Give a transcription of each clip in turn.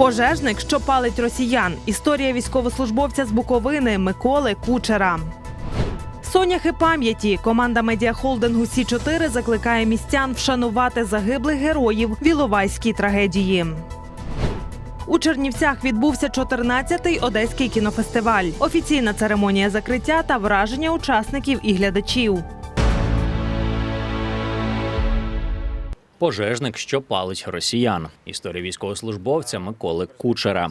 Пожежник, що палить росіян. Історія військовослужбовця з Буковини Миколи Кучера. Соняхи пам'яті. Команда медіахолдингу Сі 4 закликає містян вшанувати загиблих героїв в Іловайській трагедії. У Чернівцях відбувся 14-й одеський кінофестиваль. Офіційна церемонія закриття та враження учасників і глядачів. Пожежник, що палить росіян. Історія військовослужбовця Миколи Кучера.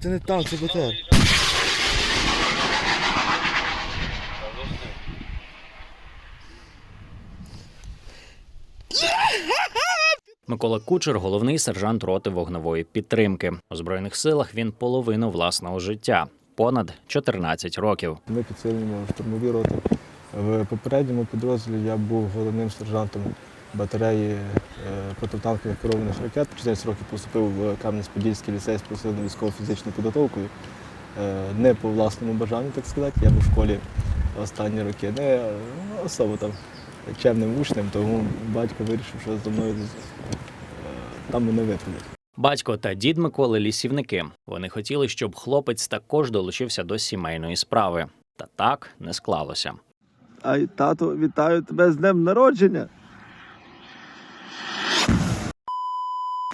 Це не танк, це БТР. Микола Кучер головний сержант роти вогневої підтримки. У збройних силах він половину власного життя понад 14 років. Ми підсилюємо штурмові роти. В попередньому підрозділі я був головним сержантом батареї е, протитанкових керованих ракет. 14 років поступив в Кам'янець-Подільський ліцей з посиленою військово-фізичною підготовкою. Е, Не по власному бажанню, так сказати. Я був в школі останні роки. Не е, особо там чемним учнем, тому батько вирішив, що за мною там мене виправдять. Батько та дід Миколи лісівники. Вони хотіли, щоб хлопець також долучився до сімейної справи. Та так не склалося. Ай, тато, вітаю тебе з днем народження.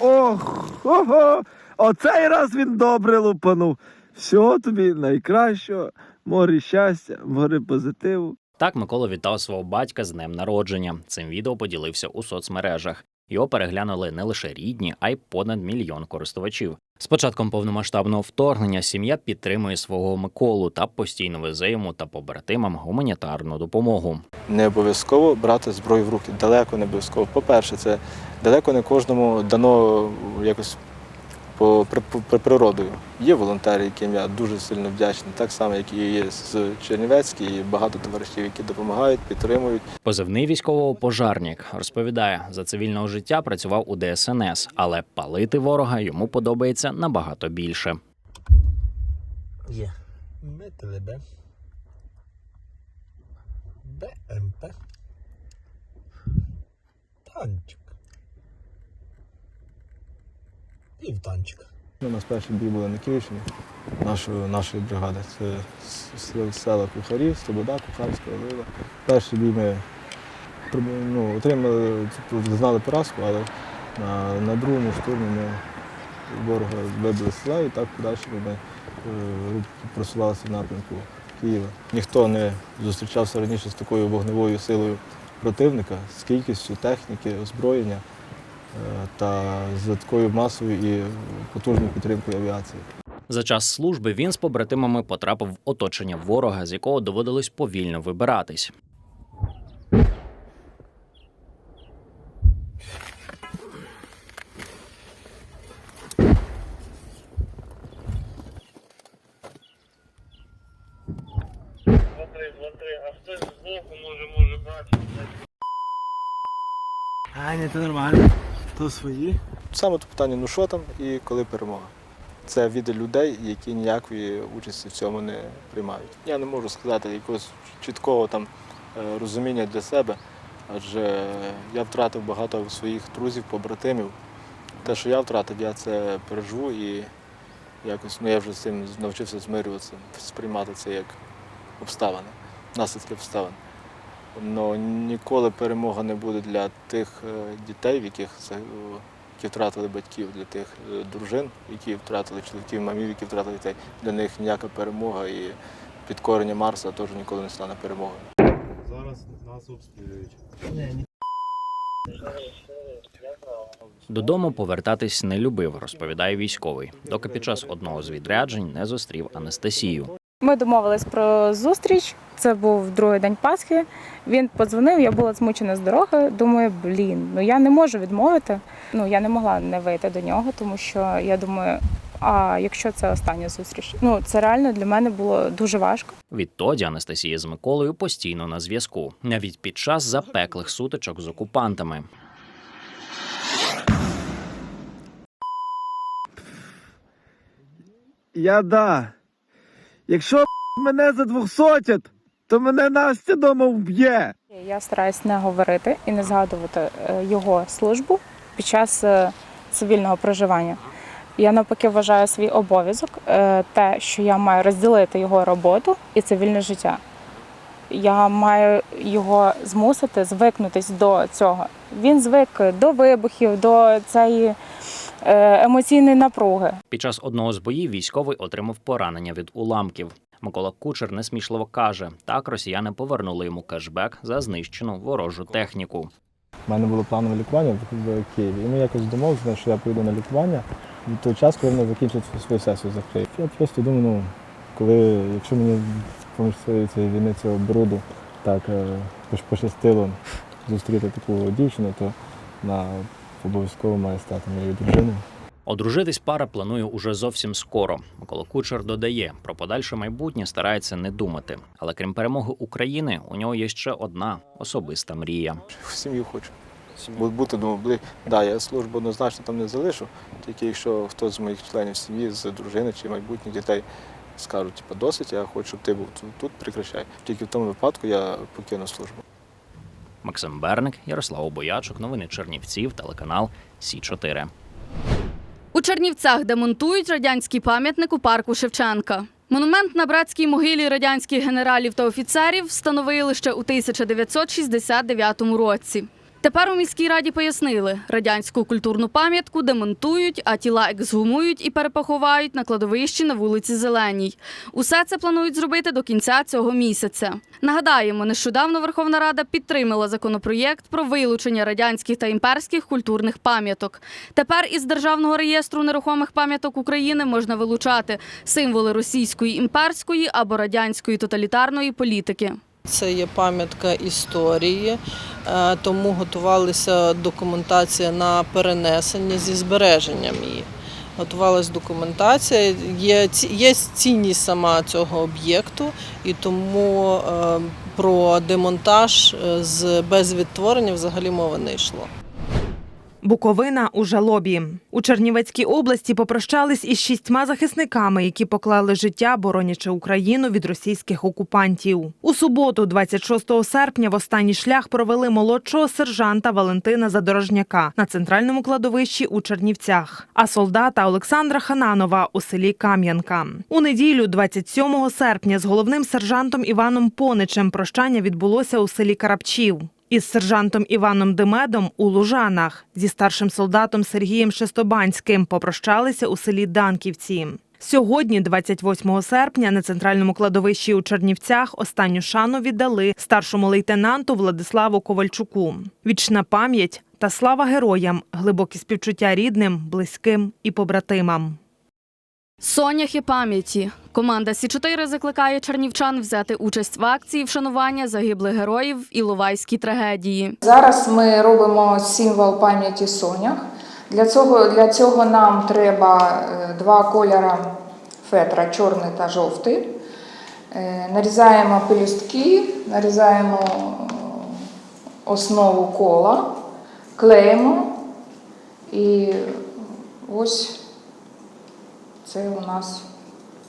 Ох, ого, оцей раз він добре лупанув. Всього тобі найкращого, море щастя, море позитиву. Так Микола вітав свого батька з днем народження. Цим відео поділився у соцмережах. Його переглянули не лише рідні, а й понад мільйон користувачів. З початком повномасштабного вторгнення сім'я підтримує свого Миколу та постійно везе йому та побратимам гуманітарну допомогу. не обов'язково брати зброю в руки. Далеко не обов'язково. По-перше, це далеко не кожному дано якось по, по, природою. Є волонтери, яким я дуже сильно вдячний, так само, як і є з Чернівецькі, і багато товаришів, які допомагають, підтримують. Позивний військового пожарник розповідає, за цивільного життя працював у ДСНС, але палити ворога йому подобається набагато більше. Є. МТЛБ. БМП. Танчик. Півтанчика. Ну, У нас перші бій були на Київщині нашої, нашої бригади. Це села Кухарі, Слобода, Кухарська, Олива. Перший бій ми ну, отримали, типу, знали поразку, але на, на другому штурмі ми ворога вибили села і так подальше ми е, просувалися в напрямку Києва. Ніхто не зустрічався раніше з такою вогневою силою противника, з кількістю техніки, озброєння та з такою масою і потужною підтримкою авіації. За час служби він з побратимами потрапив в оточення ворога, з якого доводилось повільно вибиратись. А хтось збоку може, може бачити. А, ні, це нормально. То свої. Саме то питання, ну що там і коли перемога. Це від людей, які ніякої участі в цьому не приймають. Я не можу сказати якогось чіткого там е, розуміння для себе, адже я втратив багато своїх друзів, побратимів. Те, що я втратив, я це переживу і якось ну, я вже з цим навчився змирюватися, сприймати це як обставини, наслідки обставин. Но ніколи перемога не буде для тих е, дітей, в яких це, які втратили батьків, для тих е, дружин, які втратили чоловіків, мамів, які втратили дітей. Для них ніяка перемога і підкорення Марса теж ніколи не стане перемогою. Зараз нас обстрілюють. Додому повертатись не любив, розповідає військовий, доки під час одного з відряджень не зустрів Анастасію. Ми домовились про зустріч. Це був другий день Пасхи. Він подзвонив, я була змучена з дороги. Думаю, блін, ну я не можу відмовити. Ну я не могла не вийти до нього, тому що я думаю, а якщо це остання зустріч? Ну це реально для мене було дуже важко. Відтоді Анастасія з Миколою постійно на зв'язку, навіть під час запеклих сутичок з окупантами. Я да. Якщо мене за двохсотять, то мене Настя дома вб'є. Я стараюсь не говорити і не згадувати е, його службу під час е, цивільного проживання. Я навпаки вважаю свій обов'язок е, те, що я маю розділити його роботу і цивільне життя. Я маю його змусити звикнутись до цього. Він звик до вибухів, до цієї емоційної напруги. Під час одного з боїв військовий отримав поранення від уламків. Микола Кучер несмішливо каже: так росіяни повернули йому кешбек за знищену ворожу техніку. У мене було планове лікування в Києві. І ми якось домовилися, що я поїду на лікування від того часу, коли вони закінчать свою сесію закриють. Я просто думаю, ну, коли, якщо мені поміж цієї війни цього бруду так е, пощастило зустріти таку дівчину, то вона обов'язково має стати моєю дружиною. Одружитись пара планує уже зовсім скоро. Микола Кучер додає, про подальше майбутнє старається не думати. Але крім перемоги України, у нього є ще одна особиста мрія. Сім'ю хочу. Бу- Бути бли... да, я службу однозначно там не залишу, тільки якщо хтось з моїх членів сім'ї, з дружини чи майбутніх дітей скажуть, типу, досить, я хочу, щоб ти був тут, тут прекращай. Тільки в тому випадку я покину службу. Максим Берник, Ярослав Боячук, новини Чернівців, телеканал Сі 4 У Чернівцях демонтують радянський пам'ятник у парку Шевченка. Монумент на братській могилі радянських генералів та офіцерів встановили ще у 1969 році. Тепер у міській раді пояснили, радянську культурну пам'ятку демонтують, а тіла ексгумують і перепоховають на кладовищі на вулиці Зеленій. Усе це планують зробити до кінця цього місяця. Нагадаємо, нещодавно Верховна Рада підтримала законопроєкт про вилучення радянських та імперських культурних пам'яток. Тепер із державного реєстру нерухомих пам'яток України можна вилучати символи російської імперської або радянської тоталітарної політики. Це є пам'ятка історії, е, тому готувалася документація на перенесення зі збереженням її. Готувалась документація, є, є цінність сама цього об'єкту, і тому е, про демонтаж е, з без відтворення взагалі мови не йшло. Буковина у жалобі у Чернівецькій області попрощались із шістьма захисниками, які поклали життя, боронячи Україну від російських окупантів. У суботу, 26 серпня, в останній шлях провели молодшого сержанта Валентина Задорожняка на центральному кладовищі у Чернівцях, а солдата Олександра Хананова у селі Кам'янка. У неділю, 27 серпня, з головним сержантом Іваном Поничем прощання відбулося у селі Карапчів. Із сержантом Іваном Демедом у Лужанах, зі старшим солдатом Сергієм Шестобанським попрощалися у селі Данківці. Сьогодні, 28 серпня, на центральному кладовищі у Чернівцях останню шану віддали старшому лейтенанту Владиславу Ковальчуку. Вічна пам'ять та слава героям, глибокі співчуття рідним, близьким і побратимам. Соняхи пам'яті. Команда Сі 4 закликає чернівчан взяти участь в акції вшанування загиблих героїв в Іловайській трагедії. Зараз ми робимо символ пам'яті сонях. Для цього, для цього нам треба е, два кольори фетра чорний та жовтий. Е, Нарізаємо пелюстки, нарізаємо е, основу кола, клеїмо і ось це у нас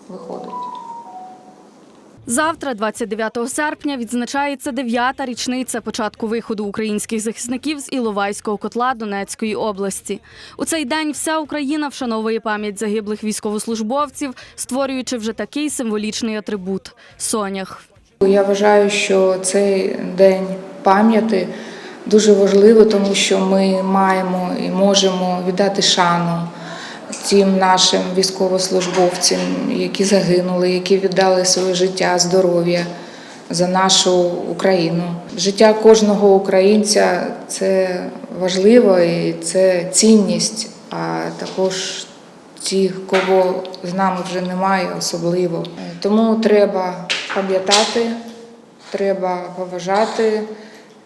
виходить. Завтра, 29 серпня, відзначається дев'ята річниця початку виходу українських захисників з Іловайського котла Донецької області. У цей день вся Україна вшановує пам'ять загиблих військовослужбовців, створюючи вже такий символічний атрибут сонях. Я вважаю, що цей день пам'яті дуже важливий, тому що ми маємо і можемо віддати шану тим нашим військовослужбовцям, які загинули, які віддали своє життя, здоров'я за нашу Україну. Життя кожного українця це важливо і це цінність, а також ті, кого з нами вже немає, особливо. Тому треба пам'ятати, треба поважати,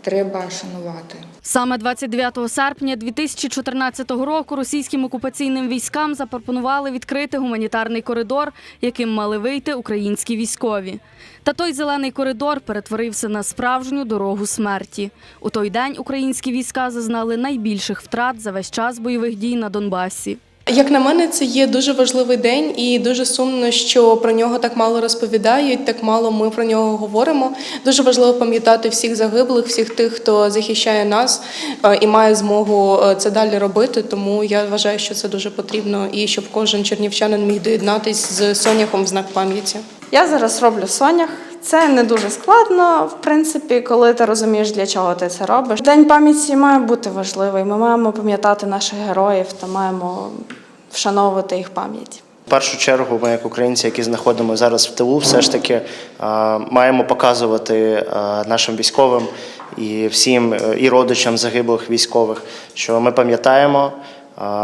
треба шанувати. Саме 29 серпня 2014 року російським окупаційним військам запропонували відкрити гуманітарний коридор, яким мали вийти українські військові. Та той зелений коридор перетворився на справжню дорогу смерті. У той день українські війська зазнали найбільших втрат за весь час бойових дій на Донбасі. Як на мене, це є дуже важливий день, і дуже сумно, що про нього так мало розповідають, так мало ми про нього говоримо. Дуже важливо пам'ятати всіх загиблих, всіх тих, хто захищає нас е, і має змогу е, це далі робити. Тому я вважаю, що це дуже потрібно, і щоб кожен чернівчанин міг доєднатись з соняхом в знак пам'яті. Я зараз роблю сонях. Це не дуже складно, в принципі, коли ти розумієш, для чого ти це робиш. День пам'яті має бути важливий. Ми маємо пам'ятати наших героїв та маємо вшановувати їх пам'ять. В першу чергу, ми, як українці, які знаходимося зараз в тилу, все ж таки маємо показувати нашим військовим і всім е, і родичам загиблих військових, що ми пам'ятаємо,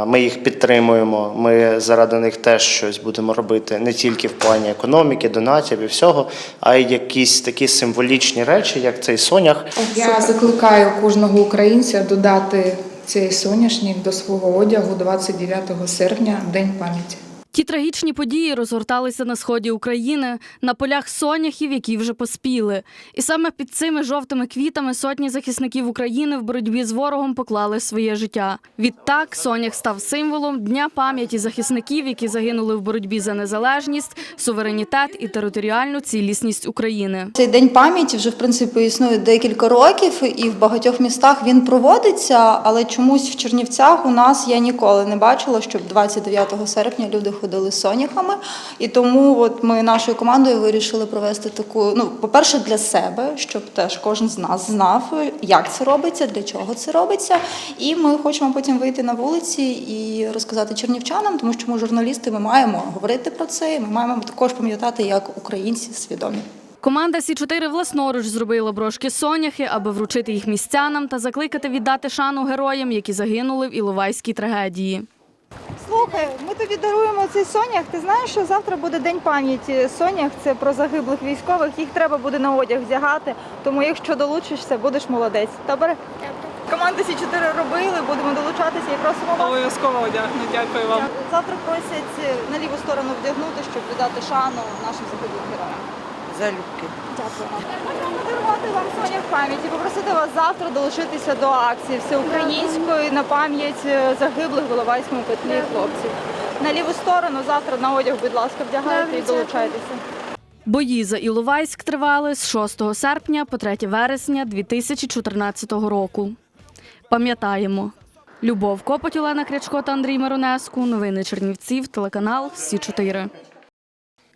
ми їх підтримуємо. Ми заради них теж щось будемо робити не тільки в плані економіки, донатів і всього, а й якісь такі символічні речі, як цей сонях. Я закликаю кожного українця додати цей соняшник до свого одягу 29 серпня, День пам'яті. Ті трагічні події розгорталися на сході України на полях соняхів, які вже поспіли. І саме під цими жовтими квітами сотні захисників України в боротьбі з ворогом поклали своє життя. Відтак сонях став символом дня пам'яті захисників, які загинули в боротьбі за незалежність, суверенітет і територіальну цілісність України. Цей день пам'яті вже в принципі існує декілька років, і в багатьох містах він проводиться, але чомусь в Чернівцях у нас я ніколи не бачила, щоб 29 серпня люди ходили з соняхами. І тому от ми нашою командою вирішили провести таку. Ну, по-перше, для себе, щоб теж кожен з нас знав, як це робиться, для чого це робиться. І ми хочемо потім вийти на вулиці і розказати чернівчанам, тому що ми журналісти, ми маємо говорити про це. і Ми маємо також пам'ятати, як українці свідомі. Команда Сі 4 власноруч зробила брошки соняхи, аби вручити їх містянам та закликати віддати шану героям, які загинули в Іловайській трагедії. Слухай, ми тобі даруємо цей сонях. Ти знаєш, що завтра буде день пам'яті сонях. Це про загиблих військових. Їх треба буде на одяг вдягати. Тому, якщо долучишся, будеш молодець. Добре? Команда Сі 4 робили, будемо долучатися і просимо вас. Обов'язково одягну. Дякую вам. Завтра просять на ліву сторону вдягнути, щоб віддати шану нашим загиблим героям. Залюбки. Дякую. Можемо подарувати вам сонях пам'яті, попросити вас завтра долучитися до акції всеукраїнської на пам'ять е, загиблих в Іловайському котлі хлопців. На ліву сторону завтра на одяг, будь ласка, вдягайте і долучайтеся. Бої за Іловайськ тривали з 6 серпня по 3 вересня 2014 року. Пам'ятаємо. Любов Копоть, Олена Крячко та Андрій Миронеску. Новини Чернівців, телеканал Сі 4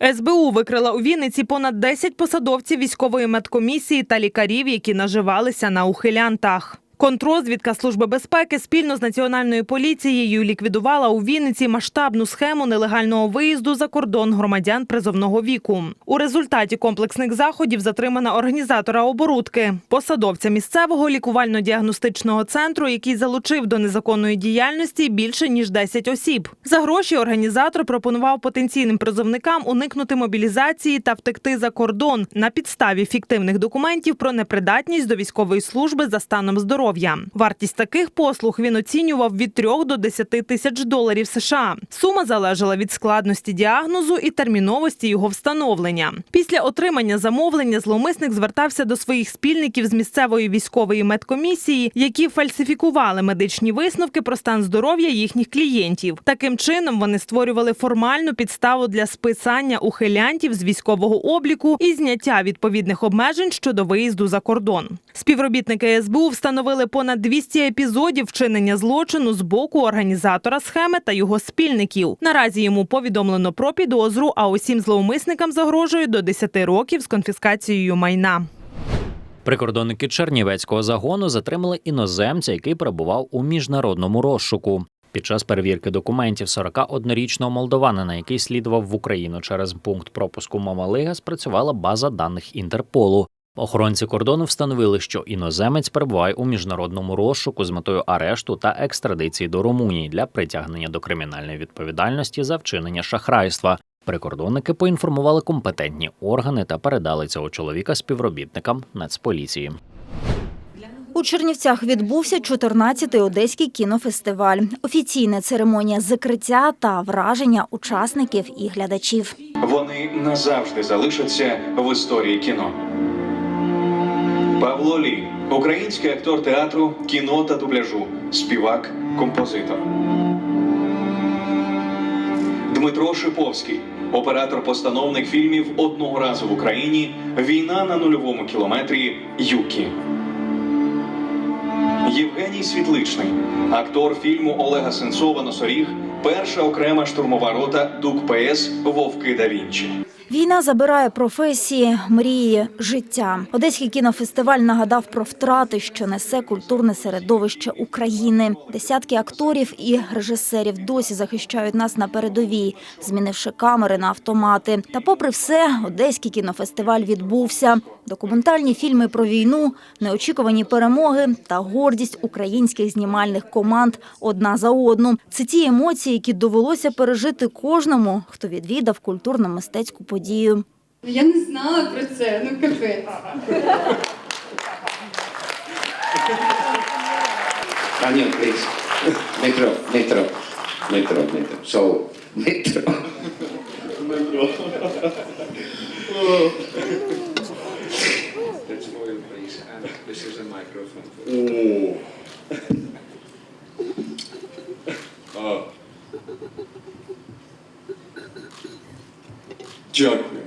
СБУ викрила у Вінниці понад 10 посадовців військової медкомісії та лікарів, які наживалися на ухилянтах. Контрозвідка Служби безпеки спільно з національною поліцією ліквідувала у Вінниці масштабну схему нелегального виїзду за кордон громадян призовного віку. У результаті комплексних заходів затримана організатора оборудки, посадовця місцевого лікувально-діагностичного центру, який залучив до незаконної діяльності більше ніж 10 осіб. За гроші організатор пропонував потенційним призовникам уникнути мобілізації та втекти за кордон на підставі фіктивних документів про непридатність до військової служби за станом здоров'я. Вартість таких послуг він оцінював від 3 до 10 тисяч доларів США. Сума залежала від складності діагнозу і терміновості його встановлення. Після отримання замовлення зловмисник звертався до своїх спільників з місцевої військової медкомісії, які фальсифікували медичні висновки про стан здоров'я їхніх клієнтів. Таким чином вони створювали формальну підставу для списання ухилянтів з військового обліку і зняття відповідних обмежень щодо виїзду за кордон. Співробітники СБУ встановили понад 200 епізодів вчинення злочину з боку організатора схеми та його спільників. Наразі йому повідомлено про підозру, а усім зловмисникам загрожує до 10 років з конфіскацією майна. Прикордонники Чернівецького загону затримали іноземця, який перебував у міжнародному розшуку. Під час перевірки документів 41-річного молдованина, який слідував в Україну через пункт пропуску Мамалига, спрацювала база даних Інтерполу. Охоронці кордону встановили, що іноземець перебуває у міжнародному розшуку з метою арешту та екстрадиції до Румунії для притягнення до кримінальної відповідальності за вчинення шахрайства. Прикордонники поінформували компетентні органи та передали цього чоловіка співробітникам Нацполіції. У Чернівцях відбувся 14-й одеський кінофестиваль. Офіційна церемонія закриття та враження учасників і глядачів. Вони назавжди залишаться в історії кіно. Павло Лі, український актор театру, кіно та дубляжу, співак, композитор. Дмитро Шиповський, оператор-постановник фільмів Одного разу в Україні, Війна на нульовому кілометрі Юкі. Євгеній Світличний, актор фільму Олега Сенцова Носоріг, перша окрема штурмова рота ДУК ПС Вовки да Вінчі. Війна забирає професії, мрії, життя. Одеський кінофестиваль нагадав про втрати, що несе культурне середовище України. Десятки акторів і режисерів досі захищають нас на передовій, змінивши камери на автомати. Та, попри все, одеський кінофестиваль відбувся. Документальні фільми про війну, неочікувані перемоги та гордість українських знімальних команд одна за одну. Це ті емоції, які довелося пережити кожному, хто відвідав культурно-мистецьку подію. Я не знала про це, ну капець. Daniel, please. Metro, metro, metro, metro. So, metro. Let's move, please. And this is a microphone. Oh. oh. Дякую.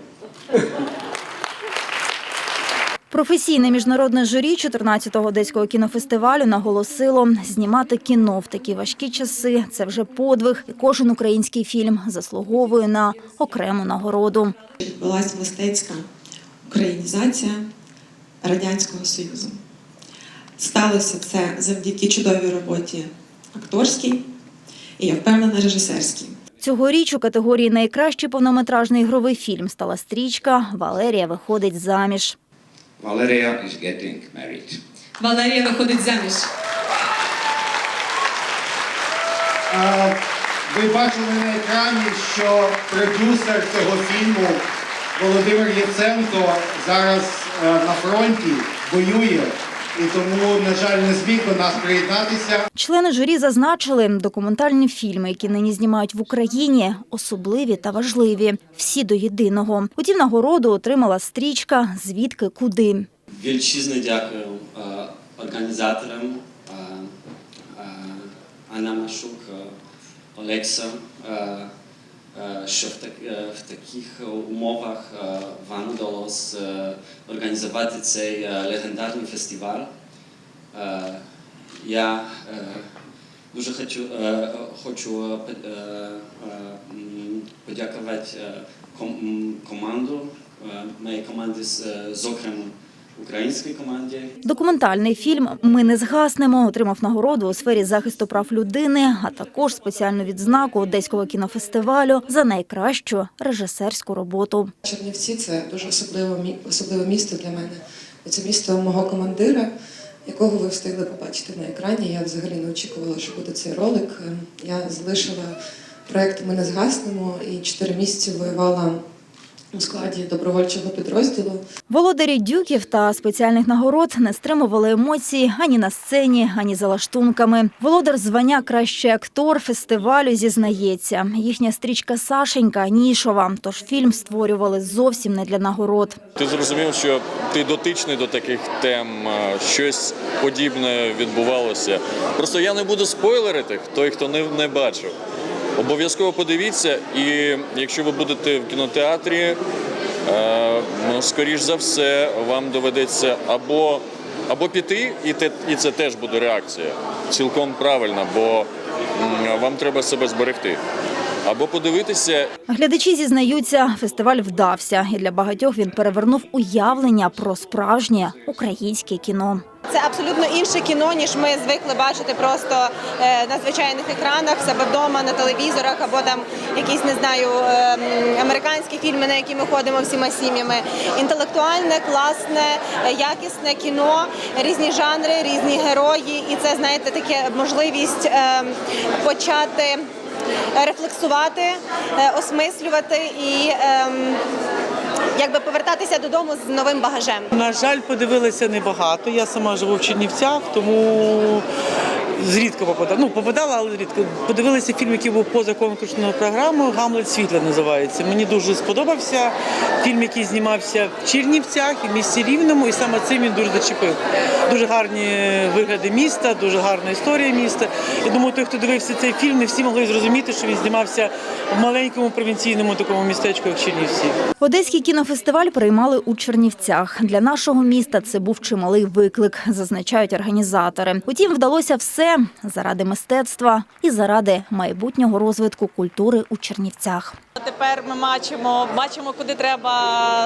Професійне міжнародне журі 14-го одеського кінофестивалю наголосило, знімати кіно в такі важкі часи це вже подвиг, і кожен український фільм заслуговує на окрему нагороду. відбулася мистецька українізація Радянського Союзу. Сталося це завдяки чудовій роботі акторській і, я впевнена, режисерській. Цьогоріч у категорії найкращий повнометражний ігровий фільм стала стрічка Валерія виходить заміж. Valeria is getting married. Валерія виходить заміж. Ви бачили на екрані, що продюсер цього фільму Володимир Єценко зараз е, на фронті воює і тому, на жаль, не зміг до нас приєднатися. Члени журі зазначили, документальні фільми, які нині знімають в Україні, особливі та важливі. Всі до єдиного. Утім, нагороду отримала стрічка Звідки куди. Величезне дякую е, організаторам е, е, Анна Машук, Олекса, що в, так, е, в таких умовах е, вам вдалося е, організувати цей е, легендарний фестиваль. Е, Я е, дуже хочу, е, хочу е, е, подякувати е, команду, е, моїй команді, з- е, зокрема українській команді. Документальний фільм Ми не згаснемо отримав нагороду у сфері захисту прав людини, а також спеціальну відзнаку Одеського кінофестивалю за найкращу режисерську роботу. Чернівці це дуже особливе, особливе місто для мене. Це місто мого командира, якого ви встигли побачити на екрані. Я взагалі не очікувала, що буде цей ролик. Ем, Я залишила проект Ми не згаснемо і чотири місяці воювала у складі добровольчого підрозділу. Володарі дюків та спеціальних нагород не стримували емоції ані на сцені, ані за лаштунками. Володар звання кращий актор фестивалю зізнається. Їхня стрічка Сашенька нішова, тож фільм створювали зовсім не для нагород. Ти зрозумів, що ти дотичний до таких тем, щось подібне відбувалося. Просто я не буду спойлерити, той, хто не, не бачив. Обов'язково подивіться, і якщо ви будете в кінотеатрі, е, ну, скоріш за все, вам доведеться або, або піти, і, те, і це теж буде реакція. Цілком правильна, бо вам треба себе зберегти. Або подивитися Глядачі зізнаються, фестиваль вдався, і для багатьох він перевернув уявлення про справжнє українське кіно. Це абсолютно інше кіно, ніж ми звикли бачити просто е, на звичайних екранах, себе вдома, на телевізорах, або там якісь не знаю е, американські фільми, на які ми ходимо всіма сім'ями. Інтелектуальне, класне, е, якісне кіно, різні жанри, різні герої, і це знаєте таке можливість е, почати рефлексувати, е, осмислювати і. ем, Якби повертатися додому з новим багажем. На жаль, подивилися небагато. Я сама живу в Чернівцях, тому Зрідко попадала. Ну, попадала, але зрідко. Подивилися фільм, який був поза конкурсною програмою Гамлет світла називається. Мені дуже сподобався. Фільм, який знімався в Чернівцях і в місті Рівному, і саме цим він дуже зачепив. Дуже гарні вигляди міста, дуже гарна історія міста. Я думаю, той, хто дивився цей фільм, не всі могли зрозуміти, що він знімався в маленькому провінційному такому містечку, як Чернівці. Одеський кінофестиваль приймали у Чернівцях. Для нашого міста це був чималий виклик, зазначають організатори. Утім, вдалося все заради мистецтва і заради майбутнього розвитку культури у Чернівцях. Тепер ми бачимо, бачимо, куди треба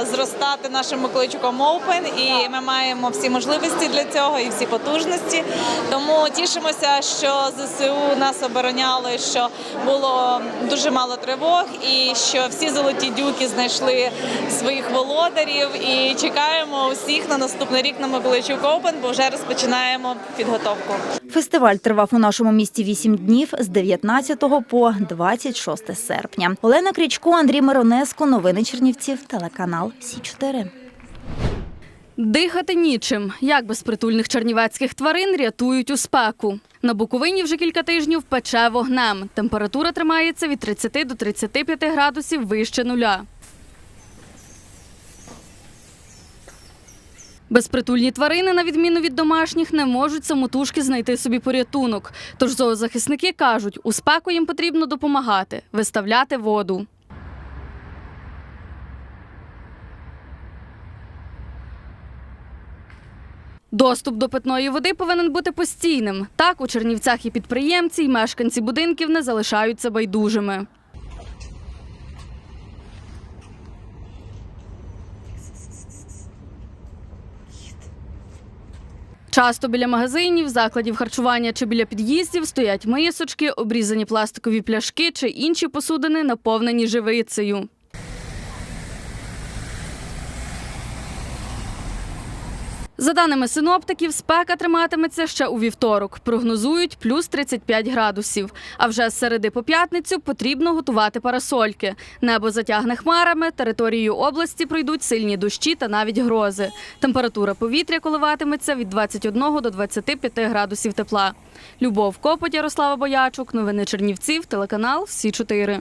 зростати нашим Миколайчуком Open, і ми маємо всі можливості для цього і всі потужності. Тому тішимося, що ЗСУ нас обороняли, що було дуже мало тривог, і що всі золоті дюки знайшли своїх володарів. І чекаємо усіх на наступний рік на Миколайчук Open, бо вже розпочинаємо підготовку. Фестиваль тривав у нашому місті вісім днів з 19 по 26 серпня. Олена Крічко, Андрій Миронеско. Новини Чернівців. Телеканал Сі 4 Дихати нічим. Як безпритульних чернівецьких тварин рятують у спеку. На Буковині вже кілька тижнів пече вогнем. Температура тримається від 30 до 35 градусів вище нуля. Безпритульні тварини, на відміну від домашніх, не можуть самотужки знайти собі порятунок. Тож зоозахисники кажуть, у спеку їм потрібно допомагати, виставляти воду. Доступ до питної води повинен бути постійним. Так у Чернівцях і підприємці, і мешканці будинків не залишаються байдужими. Часто біля магазинів, закладів харчування чи біля під'їздів стоять мисочки, обрізані пластикові пляшки чи інші посудини, наповнені живицею. За даними синоптиків, спека триматиметься ще у вівторок. Прогнозують плюс 35 градусів. А вже з середи по п'ятницю потрібно готувати парасольки. Небо затягне хмарами, територією області пройдуть сильні дощі та навіть грози. Температура повітря коливатиметься від 21 до 25 градусів тепла. Любов Копоть, Ярослава Боячук, новини Чернівців, телеканал Сі 4